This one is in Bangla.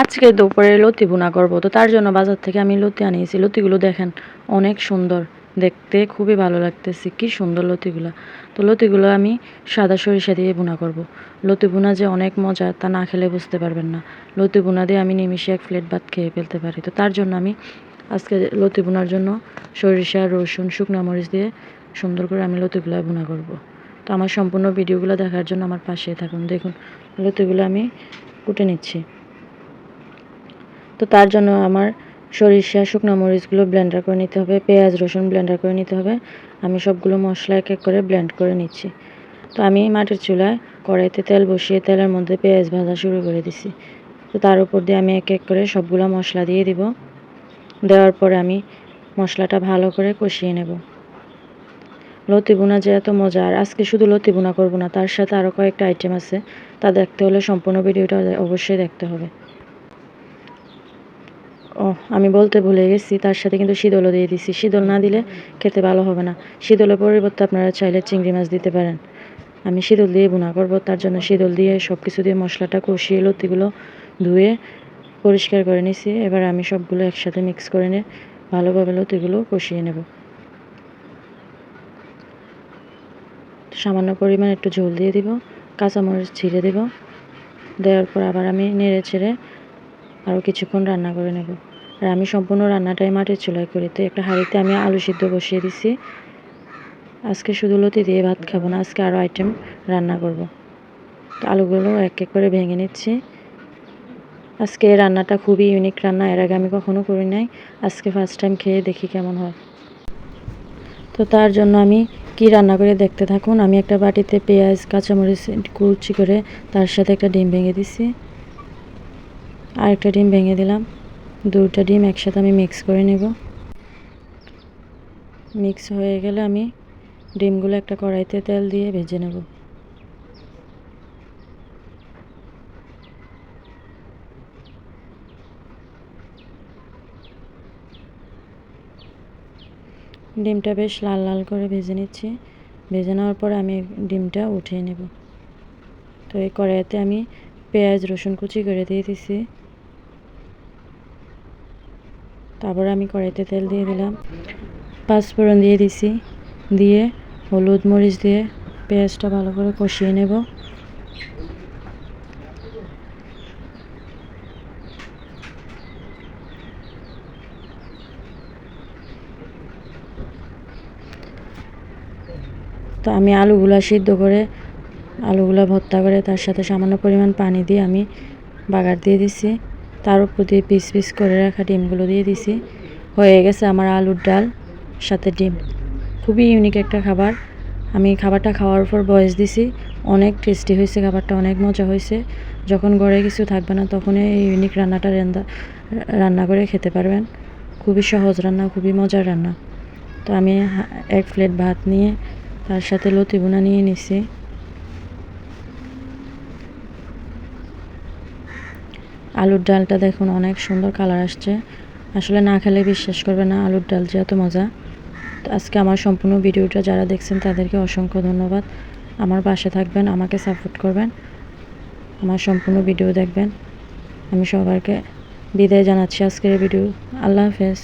আজকে দুপুরে লতি বোনা করব। তো তার জন্য বাজার থেকে আমি লতি আনিয়েছি। লতিগুলো দেখেন অনেক সুন্দর। দেখতে খুবই ভালো লাগতেছে। কি সুন্দর লতিগুলো। তো লতিগুলো আমি সাদা সরিষা দিয়ে বোনা করব। লতি বোনা যে অনেক মজা তা না খেলে বুঝতে পারবেন না। লতি বোনা দিয়ে আমি নিমিশে এক প্লেট ভাত খেয়ে ফেলতে পারি। তো তার জন্য আমি আজকে লতি বোনার জন্য সরিষা, রসুন, শুকনো মরিচ দিয়ে সুন্দর করে আমি লতিগুলো বোনা করব। তো আমার সম্পূর্ণ ভিডিওগুলো দেখার জন্য আমার পাশে থাকুন। দেখুন, লতিগুলো আমি কুটে নিচ্ছি। তো তার জন্য আমার সরিষা, শুকনো মরিচগুলো ব্লেন্ডার করে নিতে হবে, পেঁয়াজ, রসুন ব্লেন্ডার করে নিতে হবে। আমি সবগুলো মশলা এক এক করে ব্লেন্ড করে নিচ্ছি। তো আমি মাটির চুলায় কড়াইতে তেল বসিয়ে তেলের মধ্যে পেঁয়াজ ভাজা শুরু করে দিছি। তো তার উপর দিয়ে আমি এক এক করে সবগুলো মশলা দিয়ে দিব। দেওয়ার পরে আমি মশলাটা ভালো করে কষিয়ে নেব। লতি বোনা যে এত মজা আর আজকে শুধু লতি বোনা করব না, তার সাথে আরও কয়েকটা আইটেম আছে। তা দেখতে হলে সম্পূর্ণ ভিডিওটা অবশ্যই দেখতে হবে। ও আমি বলতে ভুলে গেছি, তার সাথে কিন্তু শীতলও দিয়ে দিছি। শীতল না দিলে খেতে ভালো হবে না। শীতলের পরিবর্তে আপনারা চাইলে চিংড়ি মাছ দিতে পারেন। আমি শীতল দিয়ে বোনা করব, তার জন্য শীতল দিয়ে সব কিছু দিয়ে মশলাটা কষিয়ে লতিগুলো ধুয়ে পরিষ্কার করে নিছি। এবার আমি সবগুলো একসাথে মিক্স করে নিয়ে ভালোভাবে লতিগুলো কষিয়ে নেব। সামান্য পরিমাণ একটু ঝোল দিয়ে দিব, কাঁচামরিচ ছিঁড়ে দিব। দেওয়ার পর আবার আমি নেড়ে ছেড়ে আরও কিছুক্ষণ রান্না করে নেব। আর আমি সম্পূর্ণ রান্নাটাই মাটির চুলায় করি। তো একটা হাঁড়িতে আমি আলু সিদ্ধ বসিয়ে দিছি। আজকে শুধু লতি দিয়ে ভাত খাব না, আজকে আরও আইটেম রান্না করব। তো আলুগুলো এক এক করে ভেঙে নিচ্ছি। আজকে রান্নাটা খুবই ইউনিক রান্না, এর আগে আমি কখনো করি নাই। আজকে ফার্স্ট টাইম খেয়ে দেখি কেমন হয়। তো তার জন্য আমি কি রান্না করে দেখতে থাকুন, আমি একটা বাটিতে পেঁয়াজ, কাঁচামরিচ, কুচি করে তার সাথে একটা ডিম ভেঙে দিছি। আর একটা ডিম ভেঙে দিলাম। দুটা ডিম একসাথে আমি মিক্স করে নেব। মিক্স হয়ে গেলে আমি ডিমগুলো একটা কড়াইতে তেল দিয়ে ভেজে নেব। ডিমটা বেশ লাল লাল করে ভেজে নিচ্ছি। ভেজে নেওয়ার পরে আমি ডিমটা উঠিয়ে নেব। তো এই কড়াইতে আমি পেঁয়াজ, রসুন কুচি করে দিয়ে দিছি। তারপর আমি কড়াইতে তেল দিয়ে দিলাম। পাঁচফোড়ন দিয়ে দিছি। দিয়ে হলুদ মরিচ দিয়ে পেঁয়াজটা ভালো করে কষিয়ে নেব। তো আমি আলুগুলা সিদ্ধ করে, আলুগুলা ভর্তা করে, তার সাথে সামান্য পরিমাণ পানি দিয়ে আমি বাগার দিয়ে দিছি। তার উপর দিয়ে পিস পিস করে রাখা ডিমগুলো দিয়ে দিছি। হয়ে গেছে আমার আলুর ডাল সাথে ডিম। খুবই ইউনিক একটা খাবার। আমি খাবারটা খাওয়ার পর বয়স দিছি। অনেক টেস্টি হয়েছে, খাবারটা অনেক মজা হয়েছে। যখন ঘরে কিছু থাকবে না তখন এই ইউনিক রান্নাটা রান্না রান্না করে খেতে পারবেন। খুবই সহজ রান্না, খুবই মজার রান্না। তো আমি এক প্লেট ভাত নিয়ে তার সাথে লতি বোনা নিয়ে নিছি। আলুর ডালটা দেখুন, অনেক সুন্দর কালার আসছে। আসলে না খেলে বিশ্বাস করবে না, আলুর ডাল যে এত মজা। তো আজকে আমার সম্পূর্ণ ভিডিওটা যারা দেখছেন, তাদেরকে অসংখ্য ধন্যবাদ। আমার পাশে থাকবেন, আমাকে সাপোর্ট করবেন। আমার সম্পূর্ণ ভিডিও দেখবেন। আমি সবাইকে বিদায় জানাচ্ছি আজকের ভিডিও। আল্লাহ হাফেজ।